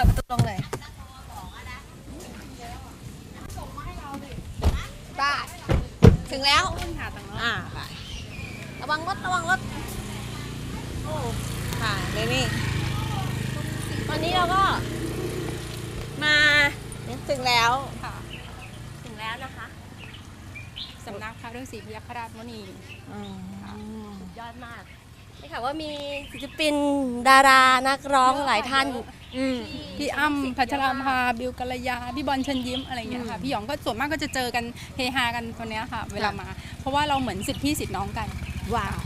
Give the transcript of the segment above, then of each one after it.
ปิดประตูลงเลยไป้าถึงแล้วอ่าไประวังรถระวังรถโอ้ค่ะนี่นี่ตอนนี้เราก็มาถึงแล้วค่ะ ถึงแล้วนะคะสำนักพระฤาษีพยัคฆราชมุนีสุดยอดมาก ได้ข่าวว่ามีศิลปินดารานักร้องหลายท่าน อืมพี่อ้ำพัชราภาบิวกัลยา พี่บอลเชิญยิ้มอะไรอย่างเงี้ยค่ะอืมพี่หยองก็ส่วนมากก็จะเจอกันเฮฮากันตัวเนี้ยค่ะ เวลามา เพราะว่าเราเหมือนสิทธิพี่สิทธิน้องกัน ว้าว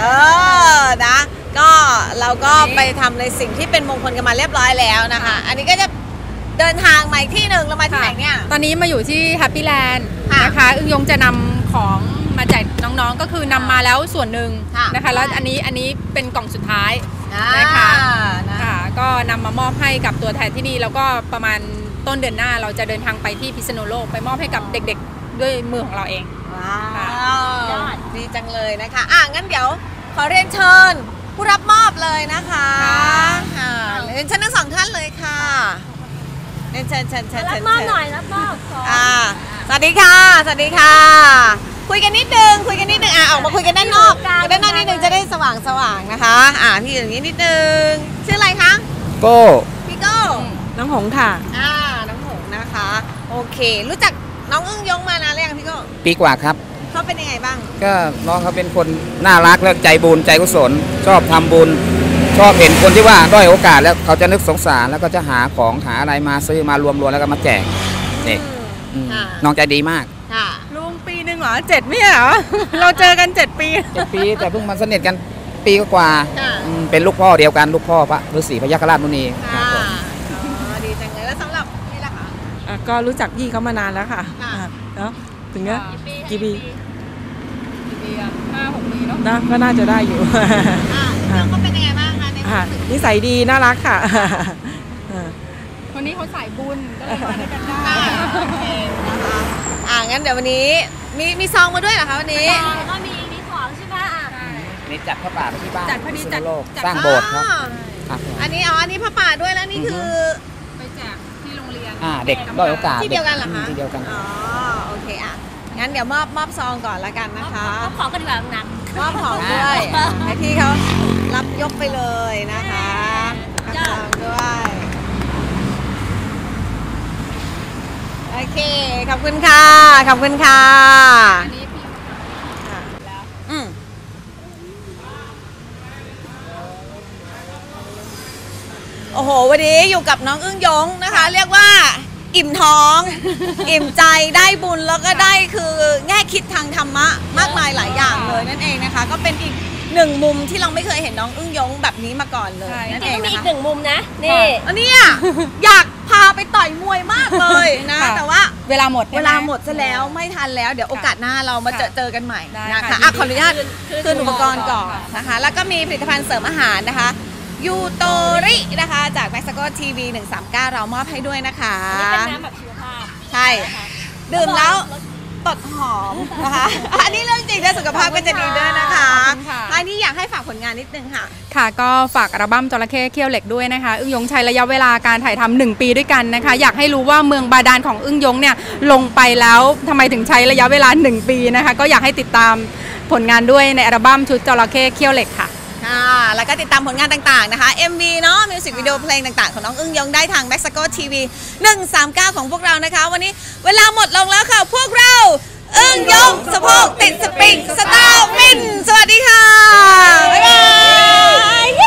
เออนะก็เราก็ไปทำในสิ่งที่เป็นมงคลกันมาเรียบร้อยแล้วนะคะ อันนี้ก็จะเดินทางมาอีกที่หนึ่งเรามาที่ไหนเนี่ย ตอนนี้มาอยู่ที่แฮปปี้แลนด์ค่ะนะคะอึ้งยงจะนำของมาแจกน้องๆ ก็คือนำมาแล้วส่วนหนึ่งค่ะนะคะ แล้วอันนี้อันนี้เป็นกล่องสุดท้ายอ่านะคะนะค่ะก็นำมามอบให้กับตัวแทนที่นี่แล้วก็ประมาณต้นเดือนหน้าเราจะเดินทางไปที่พิษณุโลกไปมอบให้กับเด็กๆ ด้วยมือของเราเองว้า ค่ะวดีจังเลยนะคะ อะ งั้นเดี๋ยวขอเรียนเชิญผู้รับมอบเลยนะคะค่ะเรียนเชิญทั้งสองท่านเลยค่ะเรียนเชิญเชิญเชิญรับเชิญมอบหน่อยรับมอบออ่าดีค่ะ สวัสดีค่ะ คุยกันนิดนึง คุยกันนิดนึง อะ ออกมาคุยกันด้านนอกด้านนอกนิดนึงจะได้สว่างสว่างนะคะ อะพี่อย่างนี้นิดนึง ชื่ออะไรคะ โก้ พี่โก้ น้องหงค่ะ อ่า น้องหงนะคะ โอเค รู้จักน้องอึ้งยงมานานหรือยังพี่โก้ ปีกว่าครับ เขาเป็นยังไงบ้าง ก็น้องเขาเป็นคนน่ารักแล้วใจบุญใจกุศล ชอบทำบุญ ชอบเห็นคนที่ว่าด้อยโอกาสแล้วเขาจะนึกสงสารแล้วก็จะหาของหาอะไรมาซื้อมารวมๆแล้วก็มาแจกนี่อืมค่ะน้องใจดีมากค่ะลุงปีหนึ่งเหรอเจ็ดไม่ใช่เหรอเราเจอกันเจ็ดปีเจ็ดปีแต่เพิ่งมาสนิทกันปีกว่าค่ะอืมเป็นลูกพ่อเดียวกันลูกพ่อพระฤาษีพยัคฆราชมุนีครัค่ะบผมอ๋อดีจังเลยแล้วสำหรับนี่ล่ะคะอะก็รู้จักพี่เขามานานแล้วค่ะค่ะอะเนาะ ถึงเนี้ยกี่ปีกี่ปีอะห้าหกปีเนาะนะก็น่าจะได้อยู่อ่าน้องเขาเป็นยังไงบ้างคะในคอะวามรู้สึกนิสัยดีน่ารักค่ะอะคนนี้เขาสายบุญก็เลยมาด้วยกันได้อ่าโอเคนะคะอ่างั้นเดี๋ยววันนี้มีมีซองมาด้วยเหรอคะวันนี้ แล้วก็มีมีของใช่ไหมอะนี่จัดพระป่าที่บ้านจัดพอดีพิษณุจัดโลกจัดสร้างโบสถ์ครับอ๋อครับผมอันนี้อ๋ออันนี้พระป่าด้วยแล้วนี่คือไปแจกที่โรงเรียนอ่าเด็กด้อยโอกาสที่เดียวกันเหรอคะ ที่เดียวกัน อ๋อโอเคอะ งั้นเดี๋ยวมอบมอบซองก่อนละกันนะคะเอาของกันดีกว่าหนักมอบของด้วยอะให้พี่เขารับยกไปเลยนะคะรับซองด้วย โอเค ขอบคุณค่ะ ขอบคุณค่ะอันนี้พี่อืมโอ้โห วันนี้อยู่กับน้องอึ้งยงนะคะ เรียกว่า อิ่มท้อง อิ่มใจได้บุญแล้วก็ได้คือแง่คิดทางธรรมะมากมายหลายอย่างเลยนั่นเองนะคะ ก็เป็นอีกหนึ่งมุมที่เราไม่เคยเห็นน้องอึ้งยงแบบนี้มาก่อนเลยใช่นั่นจริเองงๆมีนะอีกคะหนึ่งมุมนะ นี่ อันเนี้ยอยากพาไปต่อยมวยมากเลยนะ ค่ะ แต่ว่าเวลาหมดเวลาหมดซะแล้วไม่ทันแล้วเดี๋ยวโอกาสหน้าเรามาเจอค่ะเจอกันใหม่ได้นะคะค่ะอะยินดีขออนุญาตคืนคืนอุปกรณ์ก่อนค่ะนะคะ แล้วก็มีผลิตภัณฑ์เสริมอาหารนะคะยูโตรินะคะจา กแม็กซ์โกทีวี139 เรามอบให้ด้วยนะคะนี่เป็นน้ำแบบชีวภาพใช่ดื่มแล้วตดหอมนะคะ อันนี้เรื่องจริงนะสุขภาพก็จะดีด้วยนะคะขอบคุณค่ะท้ายนี้อยากให้ฝากผลงานนิดนึงค่ะ ค่ะ ก็ฝากอัลบั้มจระเข้เขี้ยวเหล็กด้วยนะคะ อึ้งยงใช้ระยะเวลาการถ่ายทำหนึ่งปีด้วยกันนะคะ อยากให้รู้ว่าเมืองบาดาลของอึ้งยงเนี่ยลงไปแล้วทำไมถึงใช้ระยะเวลา 1 ปีนะคะ ก็อยากให้ติดตามผลงานด้วยในอัลบั้มชุดจระเข้เขี้ยวเหล็กค่ะ ค่ะ แล้วก็ติดตามผลงานต่างๆนะคะ MV เนาะมิวสิกวิดีโอเพลงต่างๆ ของน้องอึ้งยงได้ทาง m e x i c o TV 139 ของพวกเรานะคะ วันนี้เวลาหมดลงแล้วค่ะ พวกเรา อึ้งยงสะโพกติดสปริงสตาร์วิน สวัสดีค่ะ บ๊ายบาย